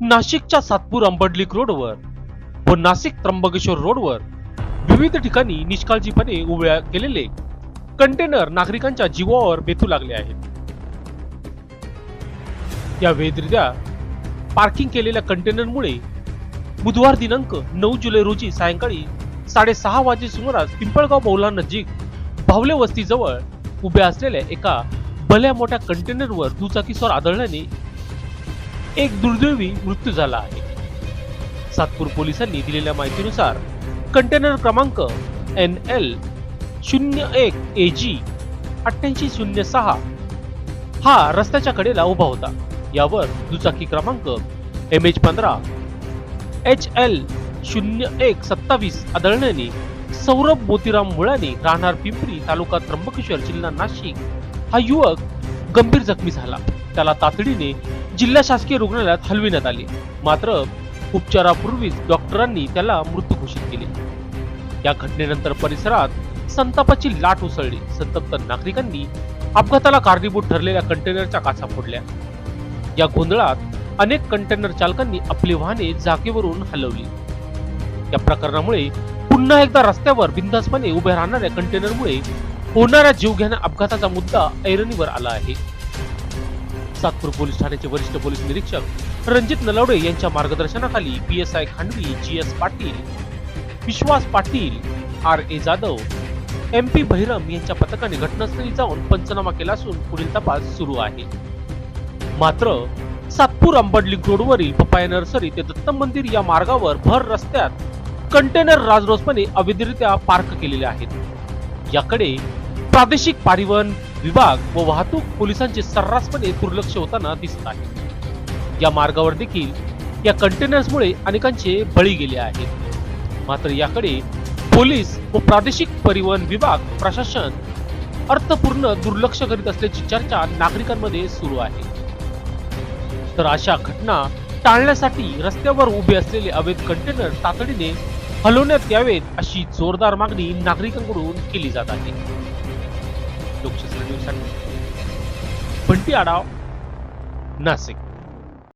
नाशिकच्या सातपूर अंबडलिक रोडवर व नाशिक त्र्यंबकेश्वर रोडवर विविध ठिकाणी निष्काळजीपणे उभ्या केलेले कंटेनर नागरिकांच्या जीवावर बेतू लागले आहेत. या वेदरित्या पार्किंग केलेल्या कंटेनरमुळे बुधवार दिनांक नऊ जुलै रोजी सायंकाळी साडेसहा वाजे सुमारास पिंपळगाव बौला नजीक भावले वस्तीजवळ उभ्या असलेल्या एका भल्या मोठ्या कंटेनरवर दुचाकीस्वर आदळल्याने एक दुर्दैवी मृत्यू झाला आहे. सातपूर पोलिसांनी दिलेल्या माहितीनुसार कंटेनर क्रमांक एन एल शून्य एक ए जी अठ्ठ्याऐंशी शून्य सहा हा रस्त्याच्या कडेला उभा होता. यावर दुचाकी क्रमांक एम एच पंधरा एच एल शून्य एक सत्तावीस आदळण्याने सौरभ मोतीराम मुळाने राहणार पिंपरी तालुका त्र्यंबकेश्वर जिल्हा नाशिक हा युवक गंभीर जखमी झाला. त्याला तातडीने जिल्हा शासकीय रुग्णालयात हलविण्यात आले. मात्र उपचारापूर्वीच डॉक्टरांनी त्याला मृत घोषित केले. या घटनेनंतर परिसरात संतापाची लाट उसळली. संतप्त नागरिकांनी अपघाताला कारणीभूत ठरलेल्या कंटेनरच्या काचा फोडल्या. या गोंधळात अनेक कंटेनर चालकांनी आपली वाहने जागेवरून हलवली. या प्रकरणामुळे पुन्हा एकदा रस्त्यावर बिंदासपणे उभे राहणाऱ्या कंटेनरमुळे होणाऱ्या जीवघेण्या अपघाताचा मुद्दा ऐरणीवर आला आहे. सातपूर पोलीस ठाण्याचे वरिष्ठ पोलीस निरीक्षक रणजित नलवडे यांच्या मार्गदर्शनाखाली P S I Khandavi G S Patil Vishwas Patil R A Jadhav M P Bhairam यांच्या पथकाने घटनास्थळी जाऊन पंचनामा केला असून पुढील तपास सुरू आहे. मात्र सातपूर अंबडलिंक रोडवरील पपाया नर्सरी ते दत्त मंदिर या मार्गावर भर रस्त्यात कंटेनर राजरोसपणे अवैधरित्या पार्क केलेले आहेत. याकडे प्रादेशिक परिवहन विभाग व वाहतूक पोलिसांचे सर्रासपणे दुर्लक्ष होताना दिसत आहे. या मार्गावर देखील या कंटेनर्समुळे अनेकांचे बळी गेले आहेत. मात्र याकडे पोलीस व प्रादेशिक परिवहन विभाग प्रशासन अर्थपूर्ण दुर्लक्ष करीत असल्याची चर्चा नागरिकांमध्ये सुरू आहे. तर अशा घटना टाळण्यासाठी रस्त्यावर उभे असलेले अवैध कंटेनर तातडीने हलवण्यात यावेत अशी जोरदार मागणी नागरिकांकडून केली जात आहे. लोकशाही न्यूजसाठी बंटी आडाव नाशिक.